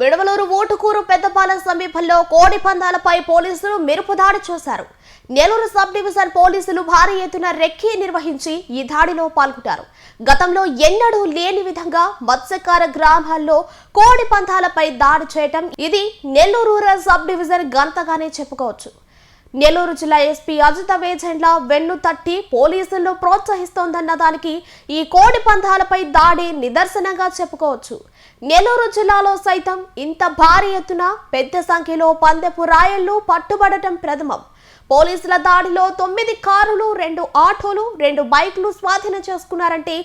విడవలూరు ఓటుకూరు పెద్దపాలెం సమీపంలో కోడి పందాలపై పోలీసులు మెరుపు దాడి చేశారు. నెల్లూరు సబ్ డివిజన్ పోలీసులు భారీ ఎత్తున రెక్కీ నిర్వహించి ఈ దాడిలో పాల్గొంటారు. గతంలో ఎన్నడూ లేని విధంగా మత్స్యకార గ్రామాల్లో కోడి పందాలపై దాడి చేయటం ఇది నెల్లూరు రూరల్ సబ్ డివిజన్ గంతగానే చెప్పుకోవచ్చు. నెల్లూరు జిల్లా ఎస్పీ అజిత వేజెండ్ల వెన్ను తట్టి పోలీసులను ప్రోత్సహిస్తోందన్న దానికి ఈ కోడి పందాలపై దాడి నిదర్శనంగా చెప్పుకోవచ్చు. నెల్లూరు జిల్లాలో సైతం ఇంత భారీ ఎత్తున పెద్ద సంఖ్యలో పందెపు రాయళ్ళు పట్టుబడటం ప్రథమం. పోలీసుల దాడిలో తొమ్మిది కారులు రెండు ఆటోలు రెండు బైక్లు స్వాధీనం చేసుకున్నారంటే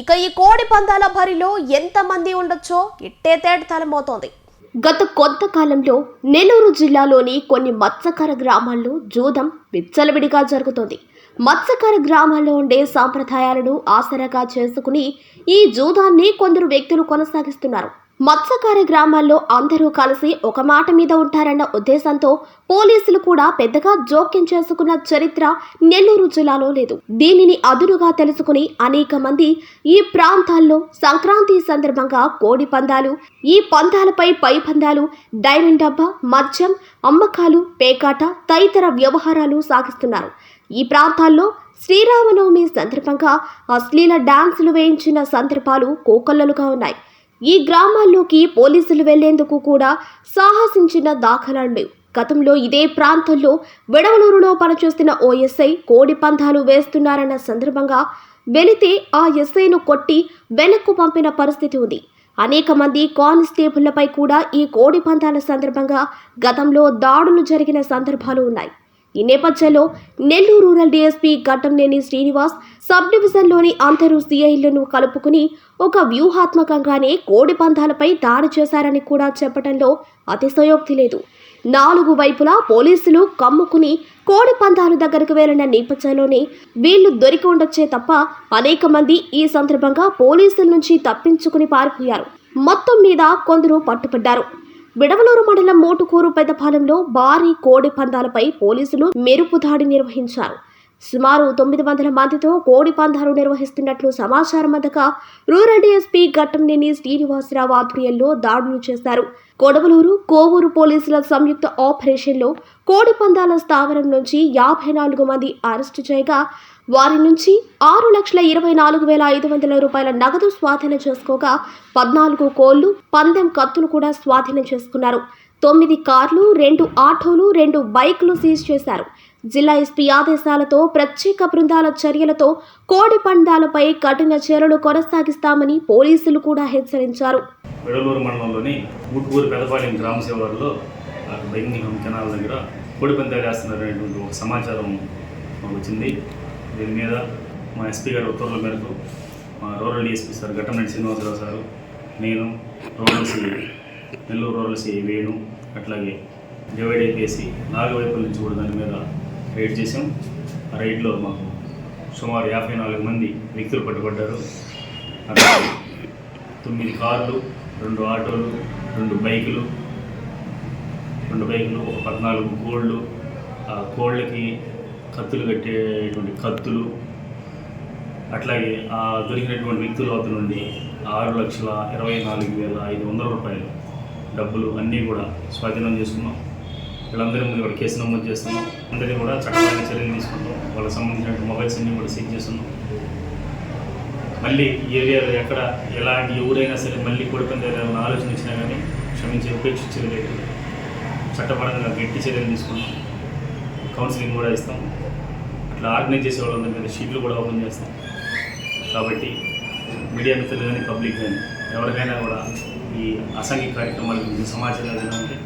ఇక ఈ కోడి పందాల బరిలో ఎంతమంది ఉండొచ్చో ఇట్టే తేటతలమవుతోంది గత కొంతకాలంలో నెల్లూరు జిల్లాలోని కొన్ని మత్స్యకార గ్రామాల్లో జూదం విచ్చలవిడిగా జరుగుతోంది. మత్స్యకార గ్రామాల్లో ఉండే సాంప్రదాయాలను ఆసరాగా చేసుకుని ఈ జూదాన్ని కొందరు వ్యక్తులు కొనసాగిస్తున్నారు. మత్స్యకార గ్రామాల్లో అందరూ కలిసి ఒక మాట మీద ఉంటారన్న ఉద్దేశంతో పోలీసులు కూడా పెద్దగా జోక్యం చేసుకున్న చరిత్ర నెల్లూరు జిల్లాలో లేదు. దీనిని అదునుగా తెలుసుకుని అనేక మంది ఈ ప్రాంతాల్లో సంక్రాంతి సందర్భంగా కోడి పందాలు ఈ పందాలపై పై పందాలు డైమండ్ డబ్బా మద్యం అమ్మకాలు పేకాట తదితర వ్యవహారాలు సాగిస్తున్నారు. ఈ ప్రాంతాల్లో శ్రీరామనవమి సందర్భంగా అశ్లీల డాన్సులు వేయించిన సందర్భాలు కోకొల్లలుగా ఉన్నాయి. ఈ గ్రామాల్లోకి పోలీసులు వెళ్ళేందుకు కూడా సాహసించిన దాఖలాలు గతంలో ఇదే ప్రాంతంలో విడవలూరులో పనిచేస్తున్న ఓ ఎస్ఐ కోడి పందాలు వేస్తున్నారన్న సందర్భంగా వెళితే ఆ ఎస్ఐను కొట్టి వెనక్కు పంపిన పరిస్థితి ఉంది. అనేక మంది కానిస్టేబుళ్ళపై కూడా ఈ కోడి పందాల సందర్భంగా గతంలో దాడులు జరిగిన సందర్భాలు ఉన్నాయి. ఈ నేపథ్యంలో Nellore rural DSP Ghattamaneni Srinivas sub డివిజన్లోని అందరూ సిఐలను కలుపుకుని ఒక వ్యూహాత్మకంగానే కోడి పందాలపై దాడి చేశారని కూడా చెప్పడంలో అతిశయోక్తి లేదు. నాలుగు వైపులా పోలీసులు కమ్ముకుని కోడి పందాలు దగ్గరకు వెళ్ళిన నేపథ్యంలోనే వీళ్ళు దొరికి ఉండొచ్చే తప్ప అనేక మంది ఈ సందర్భంగా పోలీసుల నుంచి తప్పించుకుని పారిపోయారు. మొత్తం మీద కొందరు పట్టుపడ్డారు విడవలూరు మండలం మోటుకూరు పెద్దపాలెంలో భారీ కోడి పందాలపై పోలీసులు మెరుపు దాడి నిర్వహించారు. సుమారు తొమ్మిది వందల మందితో కోడి పందాలు నిర్వహిస్తున్నట్లు సమాచారం అందగా రూరల్ డీఎస్పీ ఘట్టంనేని శ్రీనివాసరావు ఆధ్వర్యంలో దాడులు చేశారు. కొడవలూరు కోవూరు పోలీసుల సంయుక్త ఆపరేషన్లో కోడి పందాల స్థావరం నుంచి యాభై నాలుగు మంది అరెస్టు చేయగా వారి నుంచి ఆరు లక్షల ఇరవై నాలుగు వేల ఐదు వందల రూపాయల నగదు స్వాధీనం చేసుకోగా పద్నాలుగు కోళ్ళు పందెం కత్తులు కూడా స్వాధీనం చేసుకున్నారు. తొమ్మిది కార్లు రెండు ఆటోలు రెండు బైక్లు సీజ్ చేశారు. జిల్లా ఎస్పీ ఆదేశాలతో ప్రత్యేక బృందాల చర్యలతో కోడి పందాలపై కఠిన చర్యలు కొనసాగిస్తామని పోలీసులు కూడా హెచ్చరించారు. వెడలూరు మండలంలోని ఊట్కూరు పెదపాలెం గ్రామ శివారులో అక్కడ కెనాల్ దగ్గర కోడి పందాలు వేస్తున్నారనేటువంటి ఒక సమాచారం వచ్చింది. దీని మీద మా ఎస్పీ గారి ఉత్తర్వుల మేరకు మా rural DSP sir Ghattamaneni Srinivasarao sir నేను rural C Nellore rural C Venu అట్లాగే డివైడ్ అయిపోయేసి నాలుగు వైపుల నుంచి కూడా దాని మీద రైడ్ చేసాం ఆ రైడ్లో మాకు సుమారు యాభై నాలుగు మంది వ్యక్తులు పట్టుబడ్డారు. అలాగే తొమ్మిది కార్లు రెండు ఆటోలు రెండు బైకులు రెండు బైకులు ఒక పద్నాలుగు కోళ్ళు ఆ కోళ్ళకి కత్తులు కట్టేటువంటి కత్తులు అట్లాగే ఆ దొరికినటువంటి వ్యక్తుల వద్ద నుండి ఆరు లక్షల ఇరవై నాలుగు వేల ఐదు వందల రూపాయలు డబ్బులు అన్నీ కూడా స్వాధీనం చేసుకున్నాం. వీళ్ళందరి ముందు కూడా కేసు నమోదు చేస్తున్నాం. అందరినీ కూడా చట్టపరమైన చర్యలు తీసుకుంటాం. వాళ్ళకి సంబంధించిన మొబైల్స్ అన్నీ కూడా సీజ్ చేస్తున్నాం. మళ్ళీ ఈ ఏరియాలో ఎక్కడ ఎలాంటి ఎవరైనా సరే మళ్ళీ కొడుకుందారు ఏమైనా ఆలోచన ఇచ్చినా కానీ క్షమించే ఉపేక్షించేది లేదు. చట్టపరంగా గట్టి చర్యలు తీసుకున్నాం. కౌన్సిలింగ్ కూడా ఇస్తాం. అట్లా ఆర్గనైజ్ చేసే వాళ్ళందరి మీద షీట్లు కూడా ఓపెన్ చేస్తాం. కాబట్టి మీడియా మిత్రులు కానీ పబ్లిక్ కానీ ఎవరికైనా కూడా ఈ అసంఘిక కార్యక్రమాల గురించి సమాచారం ఏదైనా ఉంటే